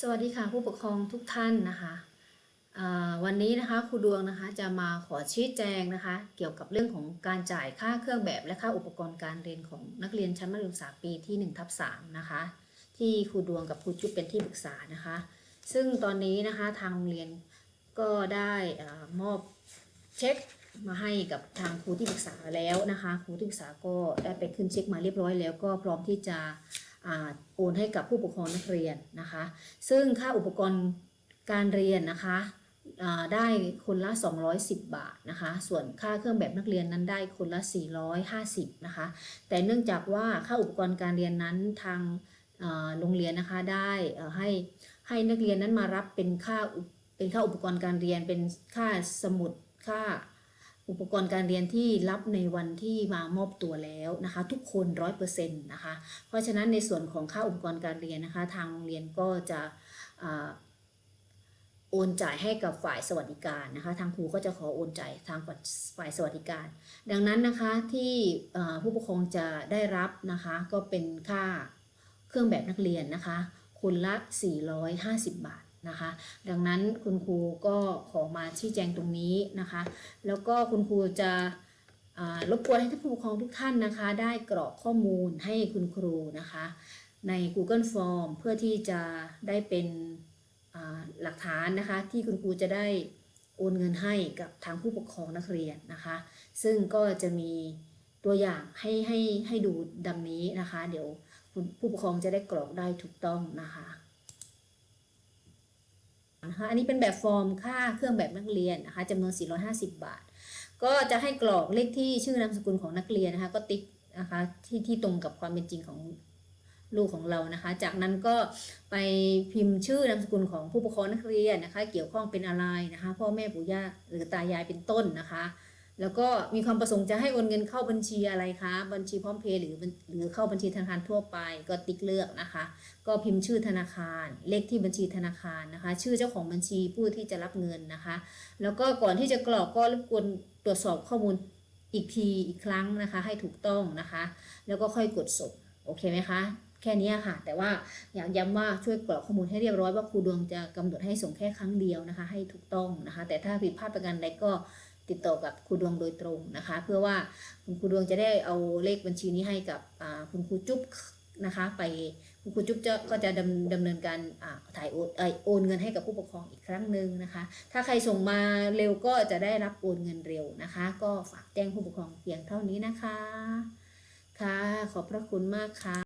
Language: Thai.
สวัสดีค่ะผู้ปกครองทุกท่านนะคะวันนี้นะคะครูดวงนะคะจะมาขอชี้แจงนะคะ เกี่ยวกับเรื่องของการจ่ายค่าเครื่องแบบและค่าอุปกรณ์การเรียนของนักเรียนชั้นมัธยมศึกษาปีที่1ทับ3นะคะ ที่ครูดวงกับครูจุ๊บเป็นที่ปรึกษานะคะ ซึ่งตอนนี้นะคะทางโรงเรียนก็ได้อมอบเช็คมาให้กับทางครูที่ปรึกษาแล้วนะคะ ครูที่ปรึกษาก็ได้ไปขึ้นเช็คมาเรียบร้อยแล้วก็พร้อมที่จะ โอนให้กับผู้ปกครองนักเรียนนะคะ ซึ่งค่าอุปกรณ์การเรียนนะคะได้คนละ 210 บาทนะคะ ส่วนค่าเครื่องแบบนักเรียนนั้นได้คนละ 450 นะคะ แต่เนื่องจากว่าค่าอุปกรณ์การเรียนนั้นทางโรงเรียนนะคะได้ให้ให้นักเรียนนั้นมารับเป็นค่าเป็นค่าอุปกรณ์การเรียนเป็นค่าสมุดค่า อุปกรณ์การเรียนที่รับในวันที่มามอบตัวแล้วนะคะ ทุกคนร้อยเปอร์เซ็นต์นะคะ เพราะฉะนั้นในส่วนของค่าอุปกรณ์การเรียนนะคะ ทางโรงเรียนก็จะโอนจ่ายให้กับฝ่ายสวัสดิการนะคะ ทางครูก็จะขอโอนจ่ายทางฝ่ายสวัสดิการ ดังนั้นนะคะที่ผู้ปกครองจะได้รับนะคะ ก็เป็นค่าเครื่องแบบนักเรียนนะคะคนละ 450 บาท นะคะ ดังนั้นคุณครูก็ขอมาชี้แจงตรงนี้นะคะ แล้วก็คุณครูจะรบกวนให้ท่านผู้ปกครองทุกท่านนะคะ ได้กรอกข้อมูลให้คุณครูนะคะ ใน Google Form เพื่อที่จะได้เป็นหลักฐานนะคะ ที่คุณครูจะได้โอนเงินให้กับทางผู้ปกครองนักเรียนนะคะ ซึ่งก็จะมีตัวอย่างให้ให้ให้ดูดังนี้นะคะ เดี๋ยวผู้ปกครองจะได้กรอกได้ถูกต้องนะคะ นะคะอันนี้เป็นแบบฟอร์มค่าเครื่องแบบนักเรียนนะคะจำนวน 450 บาท ก็จะให้กรอกเลขที่ชื่อนามสกุลของนักเรียนนะคะก็ติ๊กนะคะที่ที่ตรงกับความเป็นจริงของลูกของเรานะคะ จากนั้นก็ไปพิมพ์ชื่อนามสกุลของผู้ปกครองนักเรียนนะคะ เกี่ยวข้องเป็นอะไรนะคะ พ่อแม่ปู่ย่าหรือตายายเป็นต้นนะคะ แล้วก็มีความประสงค์จะให้โอนเงินเข้าบัญชีอะไรคะ บัญชีพร้อมเพย์หรือหรือเข้าบัญชีธนาคารทั่วไปก็ติ๊กเลือกนะคะ ก็พิมพ์ชื่อธนาคาร เลขที่บัญชีธนาคารนะคะ ชื่อเจ้าของบัญชีผู้ที่จะรับเงินนะคะ แล้วก็ก่อนที่จะกรอกก็รบกวนตรวจสอบข้อมูลอีกทีอีกครั้งนะคะ ให้ถูกต้องนะคะ แล้วก็ค่อยกดส่งโอเคไหมคะแค่นี้ค่ะ แต่ว่าอยากย้ำว่าช่วยกรอกข้อมูลให้เรียบร้อยว่าครูดวงจะกำหนดให้ส่งแค่ครั้งเดียวนะคะ ให้ถูกต้องนะคะ แต่ถ้าผิดพลาดประการใดก็ ติดต่อกับครูดวงโดยตรงนะคะ เพื่อว่าคุณครูดวงจะได้เอาเลขบัญชีนี้ให้กับคุณครูจุ๊บนะคะไปคุณครูจุ๊บจะก็จะดำดำเนินการถ่ายโอนเออโอนเงินให้กับผู้ปกครองอีกครั้งหนึ่งนะคะ ถ้าใครส่งมาเร็วก็จะได้รับโอนเงินเร็วนะคะ ก็ฝากแจ้งผู้ปกครองเพียงเท่านี้นะคะค่ะขอบพระคุณมากค่ะ